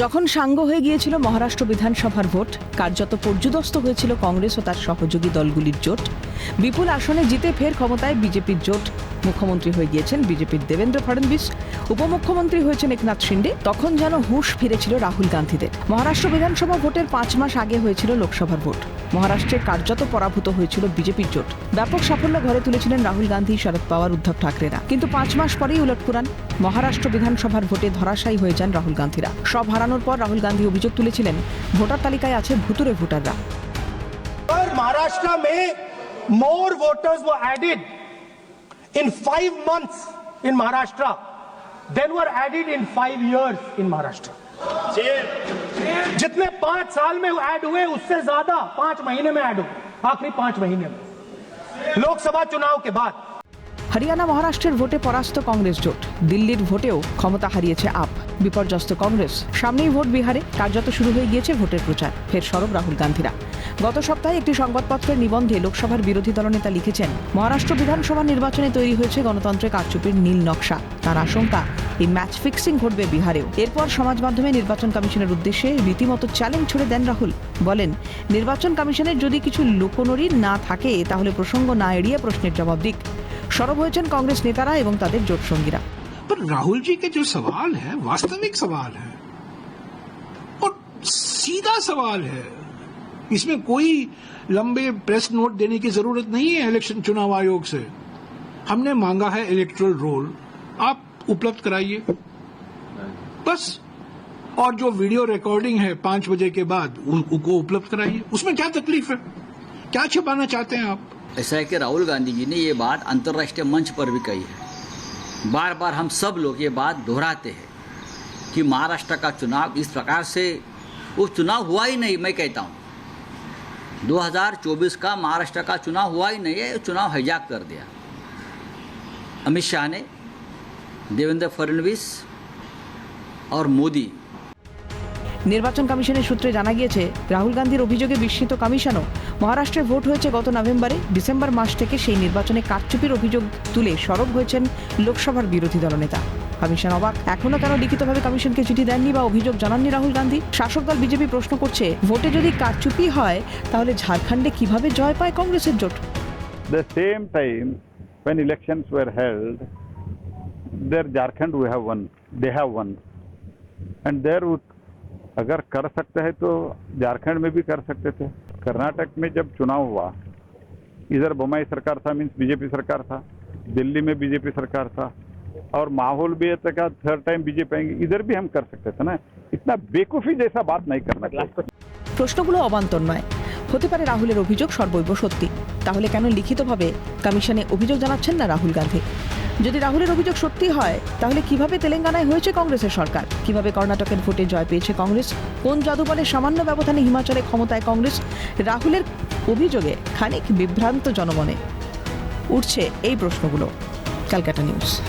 যখন সাঙ্গ হয়ে গিয়েছিল মহারাষ্ট্র বিধানসভার ভোট, কার্যত পর্যুদস্ত হয়েছিল কংগ্রেস ও তার সহযোগী দলগুলির জোট বিপুল আসনে জিতে ফের ক্ষমতায় বিজেপির জোট। মুখ্যমন্ত্রী হয়ে গিয়েছেন বিজেপির দেবেন্দ্র ফডণবীস উপমুখ্যমন্ত্রী হয়েছেন একনাথ শিন্ডে। তখন যেন হুঁশ ফিরেছিল রাহুল গান্ধীদের। মহারাষ্ট্র বিধানসভা ভোটের পাঁচ মাস আগে হয়েছিল লোকসভার ভোট। মহারাষ্ট্রে কার্যত পরাভূত হয়েছিল বিজেপির জোট। ব্যাপক সাফল্য ঘরে তুলেছিলেন রাহুল গান্ধী শরদ পাওয়ার, উদ্ধব ঠাকরেরা। কিন্তু পাঁচ মাস পরেই উলটপুরান মহারাষ্ট্র বিধানসভার ভোটে ধরাশায়ী হয়ে যান রাহুল গান্ধীরা। সব হারানোর পর রাহুল গান্ধী অভিযোগ তুলেছিলেন, ভোটার তালিকায় আছে ভুতুরে ভোটাররা। पर Maharashtra voters were added in five months in Maharashtra than were added in five years in Maharashtra. जितने पाँच साल में ऐड हुए उससे ज़्यादा पाँच महीने में ऐड हुए आखिरी पाँच महीने में लोकसभा चुनाव के बाद হরিয়ানা মহারাষ্ট্রের ভোটে পরাস্ত কংগ্রেস জোট। দিল্লির ভোটেও ক্ষমতা হারিয়েছে আপ। বিপর্যস্ত কংগ্রেস। সামনেই ভোট বিহারে। কার্যত শুরু হয়ে গিয়েছে ভোটের প্রচার। ফের সরব রাহুল গান্ধীরা। গত সপ্তাহে একটি সংবাদপত্রের নিবন্ধে লোকসভার বিরোধী দলনেতা লিখেছেন, মহারাষ্ট্র বিধানসভা নির্বাচনে তৈরি হয়েছে গণতন্ত্রে কারচুপির নীল নকশা। তার আশঙ্কা, এই ম্যাচ ফিক্সিং ঘটবে বিহারেও। এরপর সমাজ মাধ্যমে নির্বাচন কমিশনের উদ্দেশ্যে রীতিমতো চ্যালেঞ্জ ছুড়ে দেন রাহুল। বলেন, নির্বাচন কমিশনের যদি কিছু লোকনরি না থাকে, তাহলে প্রসঙ্গ না এড়িয়ে প্রশ্নের জবাব দিক। সরব হয়েছেন কংগ্রেস নেতারা এবং তাদের জোট সঙ্গীরা पर राहुल जी के जो सवाल है वास्तविक सवाल है और सीधा सवाल है इसमें कोई लंबे प्रेस नोट देने की जरूरत नहीं है इलेक्शन चुनाव आयोग से हमने मांगा है इलेक्ट्रल रोल आप उपलब्ध कराइए बस और जो वीडियो रिकॉर्डिंग है पांच बजे के बाद उन- उनको उपलब्ध कराइए उसमें क्या तकलीफ है क्या छिपाना चाहते हैं आप ऐसा है कि राहुल गांधी जी ने ये बात अंतर्राष्ट्रीय मंच पर भी कही है। बार बार हम सब लोग ये बात दोहराते हैं कि महाराष्ट्र का चुनाव इस प्रकार से, वो चुनाव हुआ ही नहीं, मैं कहता हूँ। 2024 का महाराष्ट्र का चुनाव हुआ ही नहीं है चुनाव हाईजैक कर दिया। अमित शाह ने, देवेंद्र फडणवीस और मोदी নির্বাচন কমিশনের সূত্রে জানা গিয়েছে রাহুল গান্ধীর অভিযোগে বিস্মিত কমিশনও মহারাষ্ট্রে ভোট হয়েছে গত নভেম্বরে। ডিসেম্বর মাস থেকে সেই নির্বাচনে কারচুপির অভিযোগ তুলে সরব হয়েছেন লোকসভার বিরোধী দলনেতা কমিশন অবাক এখনও কেন লিখিতভাবে কমিশনকে চিঠি দেননি বা অভিযোগ জানাননি রাহুল গান্ধী? শাসক দল বিজেপি প্রশ্ন করছে ভোটে যদি কারচুপি হয় তাহলে ঝাড়খণ্ডে কীভাবে জয় পায় কংগ্রেসের জোট? The same time when elections were held, there Jharkhand we have won, they have won. And there would- अगर कर सकते हैं तो झारखंड में भी कर सकते थे कर्नाटक में जब चुनाव हुआ इधर बम्बई सरकार था मीन्स बीजेपी सरकार था दिल्ली में बीजेपी सरकार था और माहौल भी ऐसा का थर्ड टाइम बीजेपी आएंगे इधर भी हम कर सकते थे ना इतना बेकूफी जैसा बात नहीं करना चाहिए প্রশ্নগুলো অবান্তর নয় হতে পারে রাহুলের অভিযোগ সর্বৈব সত্যি তাহলে কেন লিখিতভাবে কমিশনে অভিযোগ জানাচ্ছেন না রাহুল গান্ধী যদি রাহুলের অভিযোগ সত্যি হয়, তাহলে কীভাবে তেলেঙ্গানায় হয়েছে কংগ্রেসের সরকার? কীভাবে কর্ণাটকের ভোটে জয় পেয়েছে কংগ্রেস? কোন জাদুবলের সামান্য ব্যবধানে হিমাচলে ক্ষমতায় কংগ্রেস? রাহুলের অভিযোগে খানিক বিভ্রান্ত জনমনে উঠছে এই প্রশ্নগুলো। ক্যালকাটা নিউজ।